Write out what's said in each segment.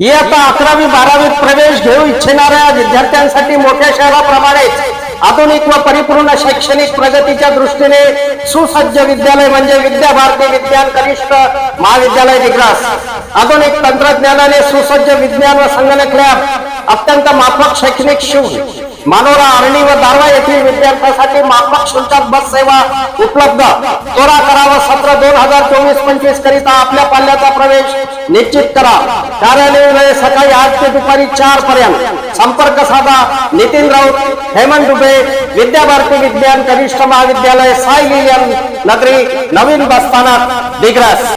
इयत्ता अकरावी बारावीत प्रवेश घेऊ इच्छिणाऱ्या विद्यार्थ्यांसाठी मोठ्या शहराप्रमाणेच आधुनिक व परिपूर्ण शैक्षणिक प्रगतीच्या दृष्टीने सुसज्ज विद्यालय म्हणजे विद्या भारती विज्ञान कनिष्ठ महाविद्यालय दिग्रास आधुनिक तंत्रज्ञानाने सुसज्ज विज्ञान व संगणक लॅब अत्यंत माफक शैक्षणिक शिव. मानोरा आर्णी व दारवा येथील विद्यार्थ्यांसाठी माफक शुल्कात बस सेवा उपलब्ध. त्वरा करा व सत्र दोन हजार चोवीस पंचवीस करिता आपल्या पाल्याचा प्रवेश निश्चित करा. कार्यालय वेळ सकाळी आठ ते दुपारी चार पर्यंत. संपर्क साधा. नितीन राऊत हेमंत दुबे विद्याभारती विज्ञान कनिष्ठ महाविद्यालय साई लिलियन नगरी नवीन बसस्थानक दिग्रस.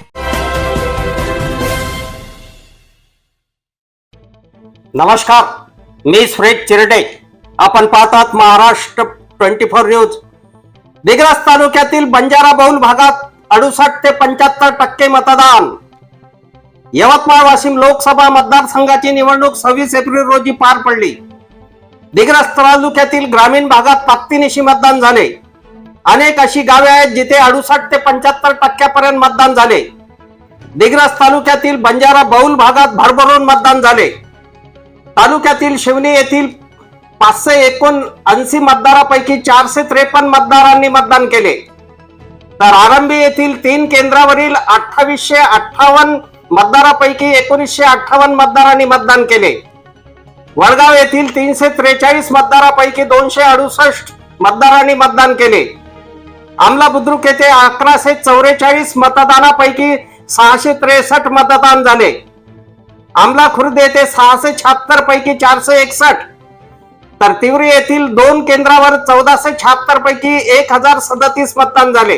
नमस्कार. मी सुरेश चिरडे. आपण पाहतात Maharashtra twenty four news. Digras तालुक्यातील बंजारा बहुल भागात अडुसष्ट ते पंच्याहत्तर टक्के मतदान. यवतमाळ वाशिम लोकसभा मतदारसंघाची निवडणूक सव्वीस एप्रिल रोजी पार पडली. दिग्रस तालुक्यातील ग्रामीण भागात ताकदीनिशी मतदान झाले. अनेक अशी गावे आहेत जिथे अडुसष्ट ते पंच्याहत्तर टक्क्यापर्यंत मतदान झाले. दिग्रस तालुक्यातील बंजारा बहुल भागात भरभरून मतदान झाले. तालुक्यातील शिवणी येथील पाचशे एकोण ऐंशी मतदारापैकी चारशे त्रेपन्न मतदारांनी मतदान केले. तर आरंभी येथील तीन केंद्रावरील अठ्ठावीसशे अठ्ठावन्न मतदारापैकी एकोणीसशे अठ्ठावन्न मतदारांनी मतदान केले. वडगाव येथील तीनशे त्रेचाळीस मतदारापैकी दोनशे अडुसष्ट मतदारांनी मतदान केले. आमला बुद्रुक येथे अकराशे चौवेचाळीस मतदानापैकी सहाशे त्रेसष्ट मतदान झाले. आमला खुर्द येथे सहाशे शहात्तर पैकी चारशे एकसष्ट तर तिवरी येथील दोन केंद्रावर चौदाशे शहात्तर पैकी एक हजार सदतीस मतदान झाले.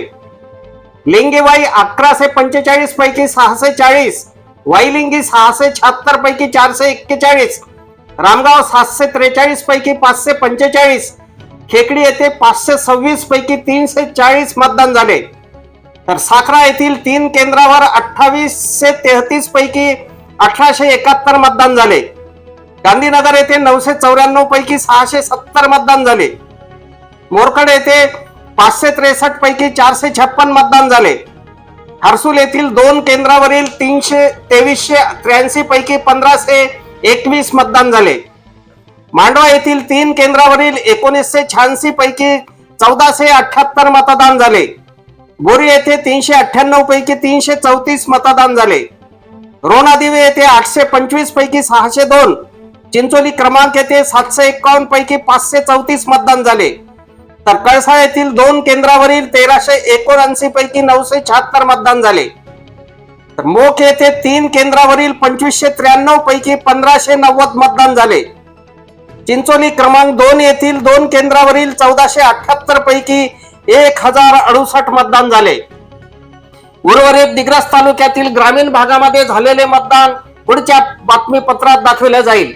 लिंगीबाई अकराशे पंचेचाळीस पैकी सहाशे चाळीस वाईलिंगी सहाशे शहात्तर पैकी चारशे एक्केचाळीस रामगाव सातशे त्रेचाळीस पैकी पाचशे पंचेचाळीस खेकडी येथे पाचशे सव्वीस पैकी तीनशे चाळीस मतदान झाले. तर साखरा येथील तीन केंद्रावर अठ्ठावीसशे तेहतीस पैकी अठराशे एकाहत्तर मतदान झाले. गांधीनगर येथे नऊशे चौऱ्याण्णव पैकी सहाशे सत्तर मतदान झाले. मोरकड येथे पाचशे त्रेसष्ट पैकी चारशे छप्पन मतदान झाले. हर्सूल येथील दोन केंद्रावरील तीनशे तेवीसशे त्र्याऐंशी पैकी पंधराशे एकवीस मतदान झाले. मांडवा येथील तीन केंद्रावरील एकोणीसशे शहाऐंशी पैकी चौदाशे अठ्याहत्तर मतदान झाले. बोरी येथे तीनशे अठ्ठ्याण्णव पैकी तीनशे चौतीस मतदान झाले. रोणादिवे येथे आठशे पंचवीस पैकी सहाशे दोन चिंचोली क्रमांक येथे सातशे एकावन्न पैकी पाचशे चौतीस मतदान झाले. तर कळसा येथील दोन केंद्रावरील तेराशे एकोणऐंशी पैकी नऊशे शहात्तर मतदान झाले. तर मोख येथे तीन केंद्रावरील पंचवीसशे त्र्याण्णव पैकी पंधराशे नव्वद मतदान झाले. चिंचोली क्रमांक दोन येथील दोन केंद्रावरील चौदाशे अठ्याहत्तर पैकी एक हजार अडुसष्ट मतदान झाले. उर्वरित दिग्रस तालुक्यातील ग्रामीण भागामध्ये झालेले मतदान पुढच्या बातमीपत्रात दाखविले जाईल.